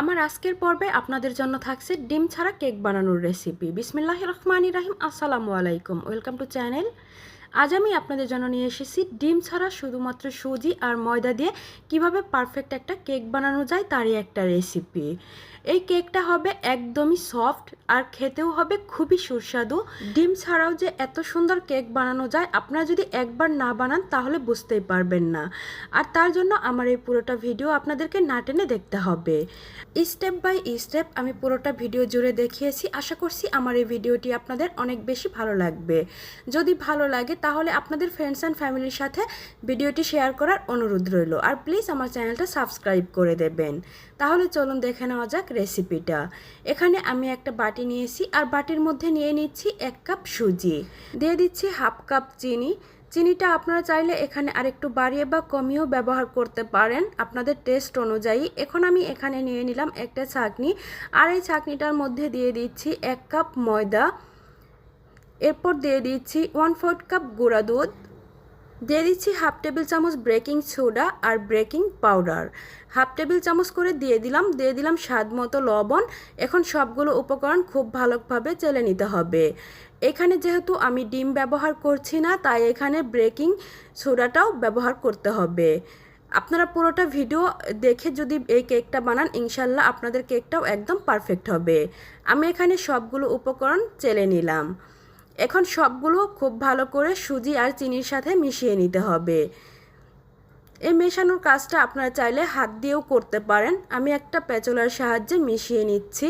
আমার আজকের পর্বে আপনাদের জন্য থাকছে ডিম ছাড়া কেক বানানোর রেসিপি বিসমিল্লাহ রহমান রাহিম। আসসালামু আলাইকুম। ওয়েলকাম টু চ্যানেল আজ আমি আপনাদের জন্য নিয়ে এসেছি ডিম ছাড়া শুধুমাত্র সুজি আর ময়দা দিয়ে কীভাবে পারফেক্ট একটা কেক বানানো যায় তারই একটা রেসিপি এই কেকটা হবে একদমই সফট আর খেতেও হবে খুবই সুস্বাদু। ডিম ছাড়াও যে এত সুন্দর কেক বানানো যায়, আপনারা যদি একবার না বানান তাহলে বুঝতেই পারবেন না। আর তার জন্য আমার এই পুরোটা ভিডিও আপনাদেরকে না টেনে দেখতে হবে। স্টেপ বাই স্টেপ আমি পুরোটা ভিডিও জুড়ে দেখিয়েছি। আশা করছি আমার এই ভিডিওটি আপনাদের অনেক বেশি ভালো লাগবে। যদি ভালো লাগে তাহলে আপনাদের ফ্রেন্ডস অ্যান্ড ফ্যামিলির সাথে ভিডিওটি শেয়ার করার অনুরোধ রইল। আর প্লিজ আমার চ্যানেলটা সাবস্ক্রাইব করে দেবেন। তাহলে চলুন দেখে নেওয়া যাক রেসিপিটা এখানে আমি একটা বাটি নিয়েছি, আর বাটির মধ্যে নিয়ে নিচ্ছি এক কাপ সুজি। দিয়ে দিচ্ছি হাফ কাপ চিনি। চিনিটা আপনারা চাইলে এখানে আরেকটু বাড়িয়ে বা কমিয়েও ব্যবহার করতে পারেন। আপনাদের টেস্ট অনুযায়ী। এখন আমি এখানে নিয়ে নিলাম একটা ছাঁকনি আর এই ছাঁকনিটার মধ্যে দিয়ে দিচ্ছি এক কাপ ময়দা। এরপর দিয়ে দিচ্ছি ওয়ান ফোর্থ কাপ গুঁড়া দুধ, দিয়ে দিচ্ছি হাফ টেবিল চামচ বেকিং সোডা আর বেকিং পাউডার হাফ টেবিল চামচ করে দিয়ে দিলাম দিয়ে দিলাম স্বাদ মতো লবণ। এখন সবগুলো উপকরণ খুব ভালোভাবে চেলে নিতে হবে। এখানে যেহেতু আমি ডিম ব্যবহার করছি না, তাই এখানে বেকিং সোডাটাও ব্যবহার করতে হবে। আপনারা পুরোটা ভিডিও দেখে যদি এই কেকটা বানান ইনশাল্লাহ আপনাদের কেকটাও একদম পারফেক্ট হবে। আমি এখানে সবগুলো উপকরণ চেলে নিলাম। এখন সবগুলো খুব ভালো করে সুজি আর চিনির সাথে মিশিয়ে নিতে হবে। এই মেশানোর কাজটা আপনারা চাইলে হাত দিয়েও করতে পারেন। আমি একটা পেঁচলার সাহায্যে মিশিয়ে নিচ্ছি।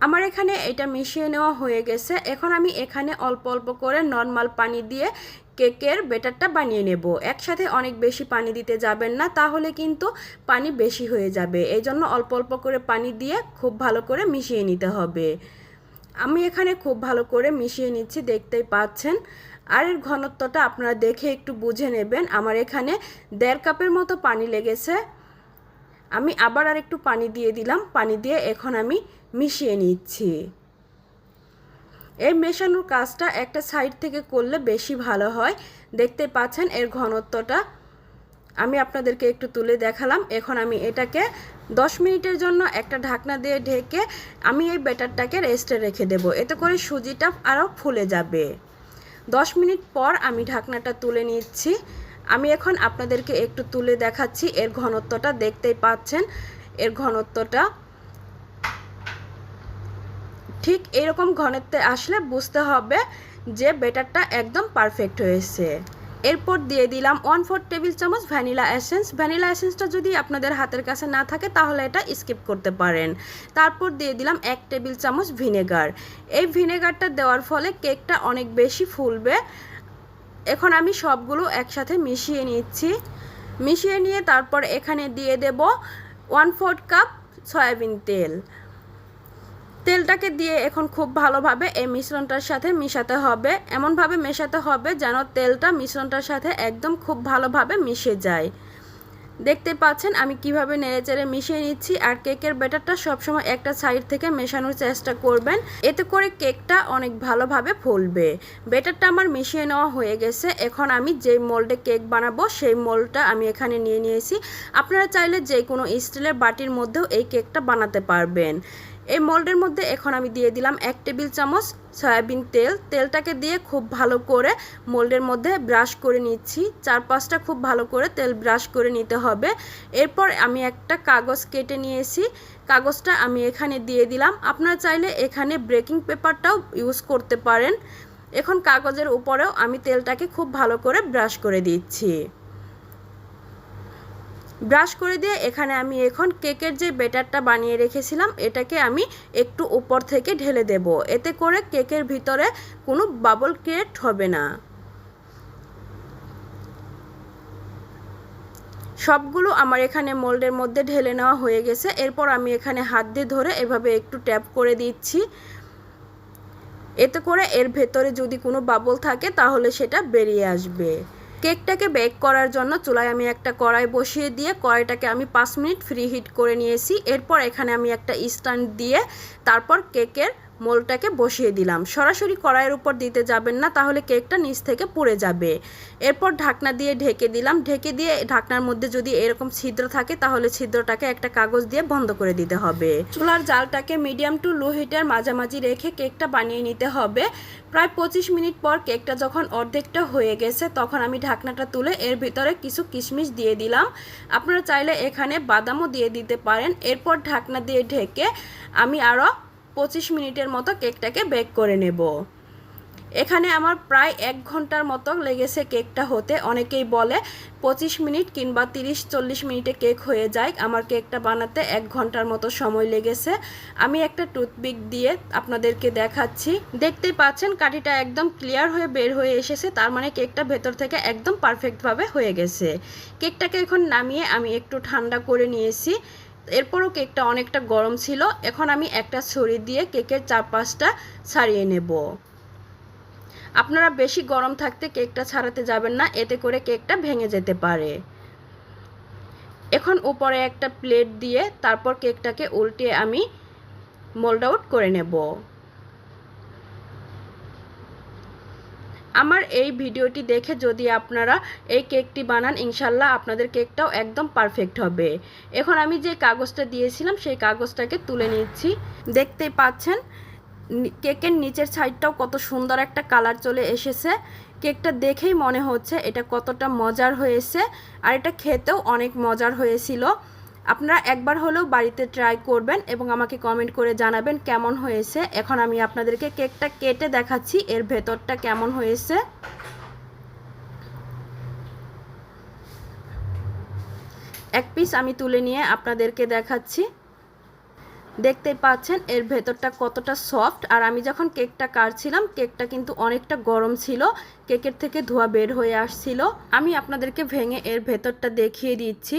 আমার এখানে এটা মিশিয়ে নেওয়া হয়ে গেছে। এখন আমি এখানে অল্প অল্প করে নর্মাল পানি দিয়ে কেকের বেটারটা বানিয়ে নেব। একসাথে অনেক বেশি পানি দিতে যাবেন না, তাহলে কিন্তু পানি বেশি হয়ে যাবে। এই জন্য অল্প অল্প করে পানি দিয়ে খুব ভালো করে মিশিয়ে নিতে হবে। আমি এখানে খুব ভালো করে মিশিয়ে নিচ্ছি, দেখতেই পাচ্ছেন। আর এর ঘনত্বটা আপনারা দেখে একটু বুঝে নেবেন। আমার এখানে দেড় কাপের মতো পানি লেগেছে। আমি আবার আর একটু পানি দিয়ে দিলাম। পানি দিয়ে এখন আমি মিশিয়ে নিচ্ছি। এই মেশানোর কাজটা একটা সাইড থেকে করলে বেশি ভালো হয়। দেখতে পাচ্ছেন এর ঘনত্বটা আমি আপনাদেরকে একটু তুলে দেখালাম। এখন আমি এটাকে দশ মিনিটের জন্য একটা ঢাকনা দিয়ে ঢেকে আমি এই ব্যাটারটাকে রেস্টে রেখে দেব। এতে করে সুজিটা আরও ফুলে যাবে। দশ মিনিট পর আমি ঢাকনাটা তুলে নিচ্ছি। আমি এখন আপনাদেরকে একটু তুলে দেখাচ্ছি। এর ঘনত্বটা দেখতেই পাচ্ছেন। এর ঘনত্বটা ঠিক এরকম ঘনত্বে আসলে বুঝতে হবে যে বেটারটা একদম পারফেক্ট হয়েছে। এরপর দিয়ে দিলাম ওয়ান ফোর টেবিল চামচ ভ্যানিলা এসেন্স ভ্যানিলা এসেন্সটা যদি আপনাদের হাতের কাছে না থাকে, তাহলে এটা স্কিপ করতে পারেন। তারপর দিয়ে দিলাম এক টেবিল চামচ ভিনেগার এই ভিনেগারটা দেওয়ার ফলে কেকটা অনেক বেশি ফুলবে। এখন আমি সবগুলো একসাথে মিশিয়ে নিচ্ছি। মিশিয়ে নিয়ে তারপর এখানে দিয়ে দেব ওয়ান ফোর্থ কাপ সয়াবিন তেল। তেলটাকে দিয়ে এখন খুব ভালোভাবে এই মিশ্রণটার সাথে মিশাতে হবে। এমনভাবে মেশাতে হবে যেন তেলটা মিশ্রণটার সাথে একদম খুব ভালোভাবে মিশে যায়। দেখতে পাচ্ছেন আমি কীভাবে নেড়েচেড়ে মিশিয়ে নিচ্ছি আর কেকের ব্যাটারটা সবসময় একটা সাইড থেকে মেশানোর চেষ্টা করবেন। এতে করে কেকটা অনেক ভালোভাবে ফুলবে। ব্যাটারটা আমার মিশিয়ে নেওয়া হয়ে গেছে। এখন আমি যেই মোল্ডে কেক বানাবো সেই মোল্ডটা আমি এখানে নিয়ে নিয়েছি। আপনারা চাইলে যে কোনো স্টিলের বাটির মধ্যেও এই কেকটা বানাতে পারবেন। এই মোল্ডের মধ্যে এখন আমি দিয়ে দিলাম এক টেবিল চামচ সয়াবিন তেল। তেলটাকে দিয়ে খুব ভালো করে মোল্ডের মধ্যে ব্রাশ করে নিচ্ছি। চার পাঁচটা খুব ভালো করে তেল ব্রাশ করে নিতে হবে। এরপর আমি একটা কাগজ কেটে নিয়েছি। কাগজটা আমি এখানে দিয়ে দিলাম। আপনারা চাইলে এখানে ব্রেকিং পেপারটাও ইউজ করতে পারেন। এখন কাগজের উপরেও আমি তেলটাকে খুব ভালো করে ব্রাশ করে দিচ্ছি। ব্রাশ করে দিয়ে এখানে আমি এখন কেকের যে বেটারটা বানিয়ে রেখেছিলাম, এটাকে আমি একটু উপর থেকে ঢেলে দেব। এতে করে কেকের ভিতরে কোনো বাবল ক্রিয়েট হবে না। সবগুলো আমার এখানে মোল্ডের মধ্যে ঢেলে নেওয়া হয়ে গেছে। এরপর আমি এখানে হাত দিয়ে ধরে এভাবে একটু ট্যাপ করে দিচ্ছি। এতে করে এর ভেতরে যদি কোনো বাবল থাকে, তাহলে সেটা বেরিয়ে আসবে। কেকটাকে বেক করার জন্য চুলায় আমি একটা কড়াই বসিয়ে দিয়ে কড়াইটাকে আমি পাঁচ মিনিট ফ্রি হিট করে নিয়েছি। এরপর এখানে আমি একটা স্ট্যান্ড দিয়ে তারপর কেকের মোলটাকে বসিয়ে দিলাম। সরাসরি কড়াইয়ের উপর দিতে যাবেন না, তাহলে কেকটা নিচ থেকে পুড়ে যাবে। এরপর ঢাকনা দিয়ে ঢেকে দিলাম। ঢেকে দিয়ে ঢাকনার মধ্যে যদি এরকম ছিদ্র থাকে, তাহলে ছিদ্রটাকে একটা কাগজ দিয়ে বন্ধ করে দিতে হবে। চুলার জালটাকে মিডিয়াম টু লো হিটার মাঝামাঝি রেখে কেকটা বানিয়ে নিতে হবে। প্রায় পঁচিশ মিনিট পর কেকটা যখন অর্ধেকটা হয়ে গেছে, তখন আমি ঢাকনাটা তুলে এর ভিতরে কিছু কিশমিশ দিয়ে দিলাম। আপনারা চাইলে এখানে বাদামও দিয়ে দিতে পারেন। এরপর ঢাকনা দিয়ে ঢেকে আমি আরও পঁচিশ মিনিটের মতো কেকটাকে বেক করে নেব। এখানে আমার প্রায় এক ঘণ্টার মতো লেগেছে কেকটা হতে। অনেকেই বলে পঁচিশ মিনিট কিংবা তিরিশ, চল্লিশ মিনিটে কেক হয়ে যায়। আমার কেকটা বানাতে এক ঘণ্টার মতো সময় লেগেছে। আমি একটা টুথপিক দিয়ে আপনাদেরকে দেখাচ্ছি। দেখতেই পাচ্ছেন, কাঠিটা একদম ক্লিয়ার হয়ে বের হয়ে এসেছে। তার মানে কেকটা ভেতর থেকে একদম পারফেক্টভাবে হয়ে গেছে। কেকটাকে এখন নামিয়ে আমি একটু ঠান্ডা করে নিয়েছি। এরপরও কেকটা অনেকটা গরম ছিল। এখন আমি একটা ছড়ি দিয়ে কেকের চারপাশটা ছাড়িয়ে নেব। আপনারা বেশি গরম থাকতে কেকটা ছাড়াতে যাবেন না, এতে করে কেকটা ভেঙে যেতে পারে। এখন উপরে একটা প্লেট দিয়ে তারপর কেকটাকে উল্টে আমি মোল্ড আউট করে নেব। আমার এই ভিডিওটি দেখে যদি আপনারা এই কেকটি বানান, ইনশাল্লাহ আপনাদের কেকটাও একদম পারফেক্ট হবে। এখন আমি যে কাগজটা দিয়েছিলাম, সেই কাগজটাকে তুলে নিচ্ছি। দেখতেই পাচ্ছেন কেকের নিচের সাইডটাও কত সুন্দর একটা কালার চলে এসেছে। কেকটা দেখেই মনে হচ্ছে এটা কতটা মজার হয়েছে, আর এটা খেতেও অনেক মজার হয়েছিল। আপনারা একবার হলেও বাড়িতে ট্রাই করবেন এবং আমাকে কমেন্ট করে জানাবেন কেমন হয়েছে। এখন আমি আপনাদেরকে কেকটা কেটে দেখাচ্ছি, এর ভেতরটা কেমন হয়েছে। এক পিস আমি তুলে নিয়ে আপনাদেরকে দেখাচ্ছি। দেখতেই পাচ্ছেন, এর ভেতরটা কতটা সফট আর আমি যখন কেকটা কাটছিলাম, কেকটা কিন্তু অনেকটা গরম ছিল। কেকের থেকে ধোয়া বের হয়ে আসছিল। আমি আপনাদেরকে ভেঙে এর ভেতরটা দেখিয়ে দিচ্ছি।